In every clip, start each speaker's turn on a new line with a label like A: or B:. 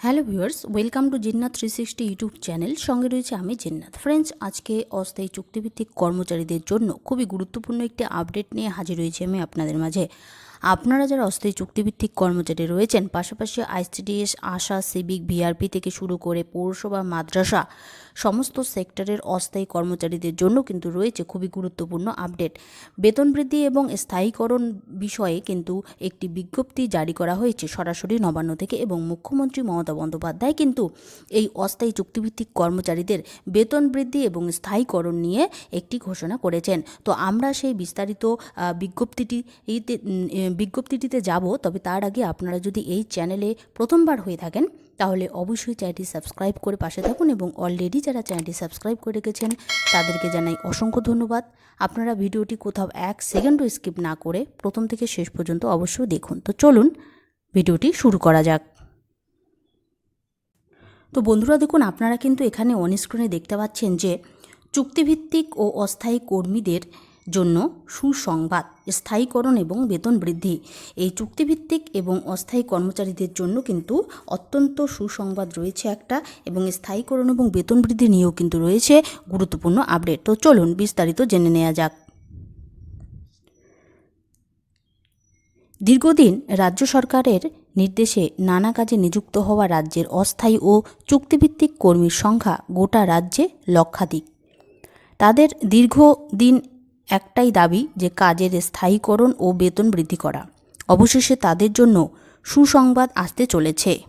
A: Hello viewers welcome to Jinnat three sixty YouTube channel সঙ্গে রয়েছে আমি জিন্নাত ফ্রেন্ডস আজকে অস্থায়ী চুক্তিভিত্তিক কর্মচারীদের জন্য খুবই গুরুত্বপূর্ণ একটি আপডেট নিয়ে হাজির হয়েছি আমি আপনাদের মাঝে। আপনারা যারা অস্থায়ী চুক্তিভিত্তিক কর্মচারী রয়েছেন, পাশাপাশি আইসিডিএস, আশা, সিভিক, ভিআরপি থেকে শুরু করে পৌরসভা, মাদ্রাসা, সমস্ত সেক্টরের অস্থায়ী কর্মচারীদের জন্য কিন্তু রয়েছে খুবই গুরুত্বপূর্ণ আপডেট। বেতন বৃদ্ধি এবং স্থায়ীকরণ বিষয়ে কিন্তু একটি বিজ্ঞপ্তি জারি করা হয়েছে সরাসরি নবান্ন থেকে এবং মুখ্যমন্ত্রী মমতা বন্দ্যোপাধ্যায় কিন্তু এই অস্থায়ী চুক্তিভিত্তিক কর্মচারীদের বেতন বৃদ্ধি এবং স্থায়ীকরণ নিয়ে একটি ঘোষণা করেছেন। তো আমরা সেই বিস্তারিত বিজ্ঞপ্তিটি বিজ্ঞপ্তিটিতে যাব, তবে তার আগে আপনারা যদি এই চ্যানেলে প্রথমবার হয়ে থাকেন, তাহলে অবশ্যই চ্যানেলটি সাবস্ক্রাইব করে পাশে থাকুন এবং অলরেডি যারা চ্যানেলটি সাবস্ক্রাইব করে রেখেছেন, তাদেরকে জানাই অসংখ্য ধন্যবাদ। আপনারা ভিডিওটি কোথাও এক সেকেন্ডও স্কিপ না করে প্রথম থেকে শেষ পর্যন্ত অবশ্যই দেখুন। তো চলুন, ভিডিওটি শুরু করা যাক। তো বন্ধুরা, দেখুন, আপনারা কিন্তু এখানে অনস্ক্রিনে দেখতে পাচ্ছেন যে চুক্তিভিত্তিক ও অস্থায়ী কর্মীদের জন্য সুসংবাদ, স্থায়ীকরণ এবং বেতন বৃদ্ধি। এই চুক্তিভিত্তিক এবং অস্থায়ী কর্মচারীদের জন্য কিন্তু অত্যন্ত সুসংবাদ রয়েছে একটা এবং স্থায়ীকরণ এবং বেতন বৃদ্ধি নিয়েও কিন্তু রয়েছে গুরুত্বপূর্ণ আপডেট। তো চলুন বিস্তারিত জেনে নেওয়া যাক। দীর্ঘদিন রাজ্য সরকারের নির্দেশে নানা কাজে নিযুক্ত হওয়া রাজ্যের অস্থায়ী ও চুক্তিভিত্তিক কর্মীর সংখ্যা গোটা রাজ্যে লক্ষাধিক। তাদের দীর্ঘদিন একটাই দাবি যে কাজের স্থায়ীকরণ ও বেতন বৃদ্ধি করা। অবশেষে তাদের জন্য সুসংবাদ আসতে চলেছে।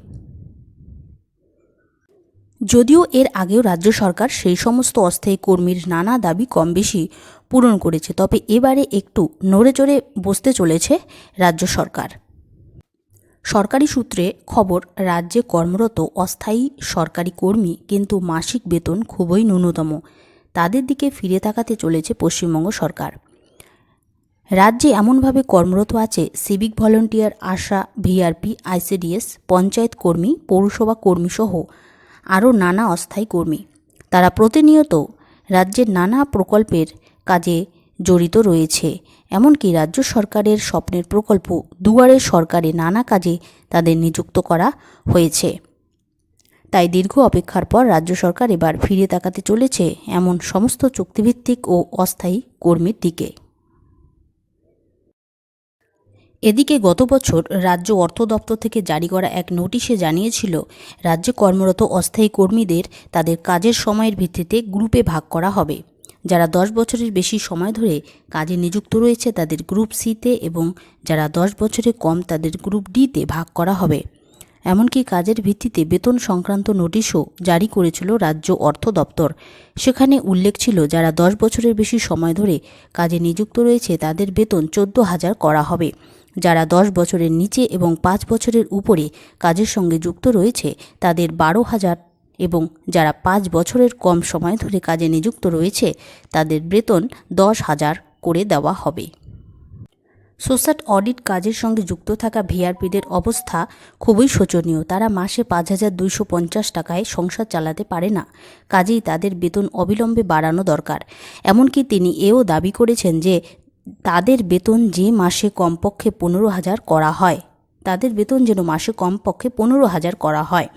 A: যদিও এর আগেও রাজ্য সরকার সেই সমস্ত অস্থায়ী কর্মীর নানা দাবি কম বেশি পূরণ করেছে, তবে এবারে একটু নড়ে চড়ে বসতে চলেছে রাজ্য সরকার। সরকারি সূত্রে খবর, রাজ্যে কর্মরত অস্থায়ী সরকারি কর্মী কিন্তু মাসিক বেতন খুবই ন্যূনতম। তাদের দিকে ফিরে তাকাতে চলেছে পশ্চিমবঙ্গ সরকার। রাজ্যে এমনভাবে কর্মরত আছে civic volunteer, ASHA, VRP, ICDS, panchayat কর্মী, পৌরসভা কর্মীসহ আরও নানা অস্থায়ী কর্মী। তারা প্রতিনিয়ত রাজ্যের নানা প্রকল্পের কাজে জড়িত রয়েছে। এমনকি রাজ্য সরকারের স্বপ্নের প্রকল্প দুয়ারে সরকারে নানা কাজে তাদের নিযুক্ত করা হয়েছে। তাই দীর্ঘ অপেক্ষার পর রাজ্য সরকার এবার ফিরে তাকাতে চলেছে এমন সমস্ত চুক্তিভিত্তিক ও অস্থায়ী কর্মীর দিকে। এদিকে গত বছর রাজ্য অর্থ দপ্তর থেকে জারি করা এক নোটিশে জানিয়েছিল, রাজ্যে কর্মরত অস্থায়ী কর্মীদের তাদের কাজের সময়ের ভিত্তিতে গ্রুপে ভাগ করা হবে। যারা দশ বছরের বেশি সময় ধরে কাজে নিযুক্ত রয়েছে তাদের গ্রুপ সিতে এবং যারা দশ বছরে কম তাদের গ্রুপ ডিতে ভাগ করা হবে। এমনকি কাজের ভিত্তিতে বেতন সংক্রান্ত নোটিশও জারি করেছিল রাজ্য অর্থ দপ্তর। সেখানে উল্লেখ ছিল, যারা দশ বছরের বেশি সময় ধরে কাজে নিযুক্ত রয়েছে, তাদের বেতন চোদ্দ হাজার করা হবে। যারা দশ বছরের নিচে এবং পাঁচ বছরের উপরে কাজের সঙ্গে যুক্ত রয়েছে, তাদের বারো হাজার এবং যারা পাঁচ বছরের কম সময় ধরে কাজে নিযুক্ত রয়েছে, তাদের বেতন দশ হাজার করে দেওয়া হবে। সোসাট অডিট কাজের সঙ্গে যুক্ত থাকা ভিআরপিদের অবস্থা খুবই শোচনীয়। তারা মাসে পাঁচ হাজার দুইশো পঞ্চাশ টাকায় সংসার চালাতে পারে না। কাজেই তাদের বেতন অবিলম্বে বাড়ানো দরকার। এমনকি তিনি এও দাবি করেছেন যে, তাদের বেতন যে মাসে কমপক্ষে পনেরো হাজার করা হয়, তাদের বেতন যেন মাসে কমপক্ষে পনেরো হাজার করা হয়।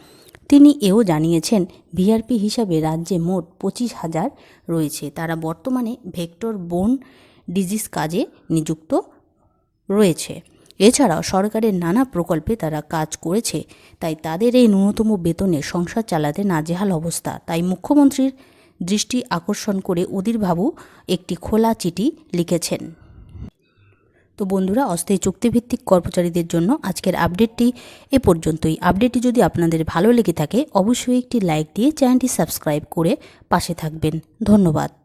A: তিনি এও জানিয়েছেন, ভিআরপি হিসাবে রাজ্যে মোট পঁচিশ হাজার রয়েছে। তারা বর্তমানে ভেক্টর বোন ডিজিজ কাজে নিযুক্ত রয়েছে। এছাড়াও সরকারের নানা প্রকল্পে তারা কাজ করেছে, তাই তাদের এই ন্যূনতম বেতনে সংসার চালাতে নাজেহাল অবস্থা। তাই মুখ্যমন্ত্রীর দৃষ্টি আকর্ষণ করে অধীরবাবু একটি খোলা চিঠি লিখেছেন। তো বন্ধুরা, অস্থায়ী চুক্তিভিত্তিক কর্মচারীদের জন্য আজকের আপডেটটি এ পর্যন্তই। আপডেটটি যদি আপনাদের ভালো লেগে থাকে, অবশ্যই একটি লাইক দিয়ে চ্যানেলটি সাবস্ক্রাইব করে পাশে থাকবেন। ধন্যবাদ।